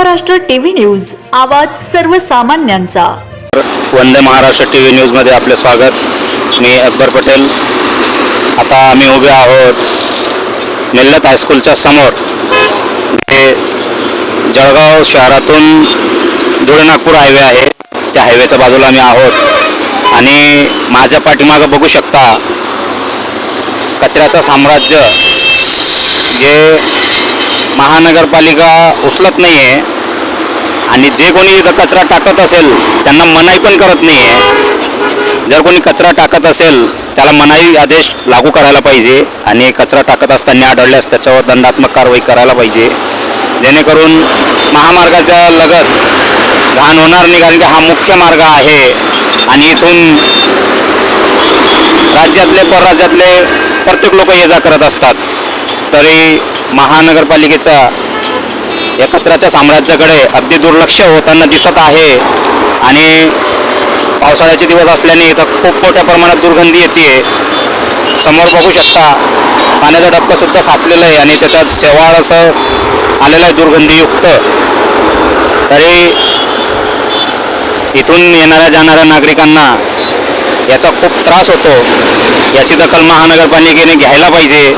Maharashtra TV news आवाज सर्वसामान्यांचा. वंदे महाराष्ट्र टी व्ही न्यूजमध्ये आपले स्वागत. मी अकबर पटेल. आता आम्ही उभे आहोत मिल्लत हायस्कूलच्या समोर. जे जळगाव शहरातून धुळे नागपूर हायवे आहे. त्या हायवेच्या बाजूला आम्ही आहोत. आणि माझ्या पाठीमागं बघू शकता कचऱ्याचं साम्राज्य जे महानगरपालिका उचलत नाही आहे आणि जे कोणी इथं कचरा टाकत असेल त्यांना मनाई पण करत नाही आहे जर कोणी कचरा टाकत असेल त्याला मनाई आदेश लागू करायला पाहिजे आणि कचरा टाकत असताना आढळल्यास त्याच्यावर दंडात्मक कारवाई करायला पाहिजे. जेणेकरून महामार्गाच्या लगत घाण होणार नाही कारण की हा मुख्य मार्ग आहे आणि इथून राज्यातले परराज्यातले प्रत्येक लोक ये जा करत असतात. तरी महानगरपालिकेचा या कचऱ्याच्या साम्राज्याकडे अगदी दुर्लक्ष होताना दिसत आहे. आणि पावसाळ्याचे दिवस असल्याने इथं खूप मोठ्या प्रमाणात दुर्गंधी येते. समोर बघू शकता पाण्याचा डबकासुद्धा साचलेला आहे आणि त्याच्यात शेवाळ असं आलेलं आहे दुर्गंधीयुक्त. तरी इथून येणाऱ्या जाणाऱ्या नागरिकांना याचा खूप त्रास होतो. याची दखल महानगरपालिकेने घ्यायला पाहिजे.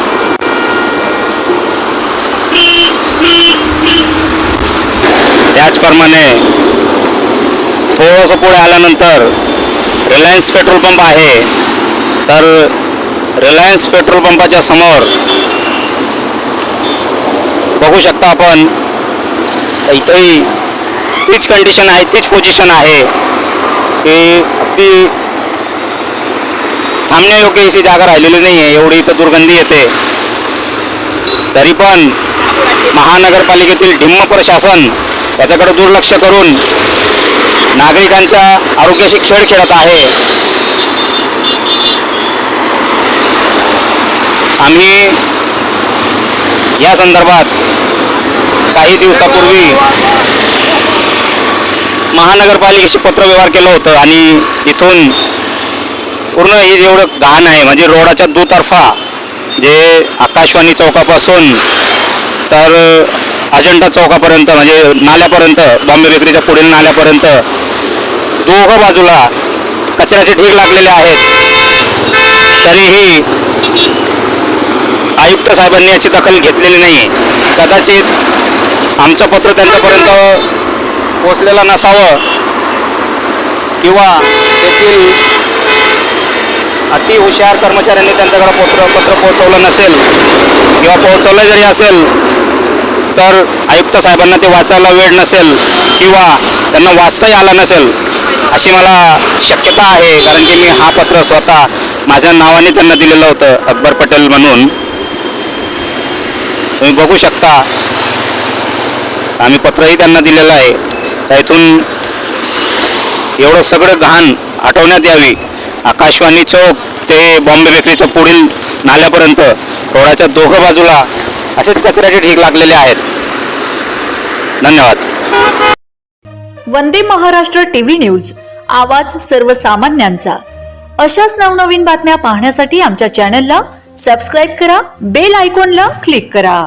त्याचप्रमाणे थोडंसं पुढे आल्यानंतर रिलायन्स पेट्रोल पंप आहे. तर रिलायन्स पेट्रोल पंपाच्या समोर बघू शकता आपण इथंही तीच कंडिशन आहे तीच पोझिशन आहे. की अगदी थांबण्यायोग्य अशी जागा राहिलेली नाही आहे एवढी इथं दुर्गंधी येते. तरी पण महानगरपालिकेतील ढिम्म प्रशासन याच्याकडे दुर्लक्ष करून नागरिकांच्या आरोग्याशी खेळ खेळत आहे. आम्ही या संदर्भात काही दिवसापूर्वी महानगरपालिकेशी पत्रव्यवहार केलं होतं आणि इथून पूर्ण हे जेवढं घाण आहे म्हणजे रोडाच्या दुतर्फा जे आकाशवाणी चौकापासून तर अजंठा चौकापर्यंत म्हणजे नाल्यापर्यंत बॉम्बे बेकरीच्या पुढील नाल्यापर्यंत दोघं बाजूला कचऱ्याचे ढीग लागलेले आहेत. तरीही आयुक्त साहेबांनी याची दखल घेतलेली नाही. कदाचित आमचं पत्र त्यांच्यापर्यंत पोचलेलं नसावं किंवा तेथील अति हुशार कर्मचाऱ्यांनी त्यांच्याकडे पत्र पत्र पोहोचवलं नसेल किंवा पोहोचवलं जरी असेल तर आयुक्त साहेबांना ते वाचायला वेळ नसेल किंवा त्यांना वाचताही आला नसेल अशी मला शक्यता आहे. कारण की मी हा पत्र स्वतः माझ्या नावाने त्यांना दिलेलं होतं अकबर पटेल म्हणून. तुम्ही बघू शकता आम्ही पत्रही त्यांना दिलेलं आहे. त्यातून इथून एवढं सगळं घाण आठवण्यात यावी. आकाशवाणी चौक ते बॉम्बे बेकरीच्या पुढील नाल्यापर्यंत रोडाच्या दोघं बाजूला असेच कचऱ्याचे ढीग लागलेले आहेत. धन्यवाद. वंदे महाराष्ट्र टीव्ही न्यूज आवाज सर्वसामान्यांचा. अशाच नवनवीन बातम्या पाहण्यासाठी आमच्या चॅनलला सबस्क्राईब करा बेल आयकॉनला क्लिक करा.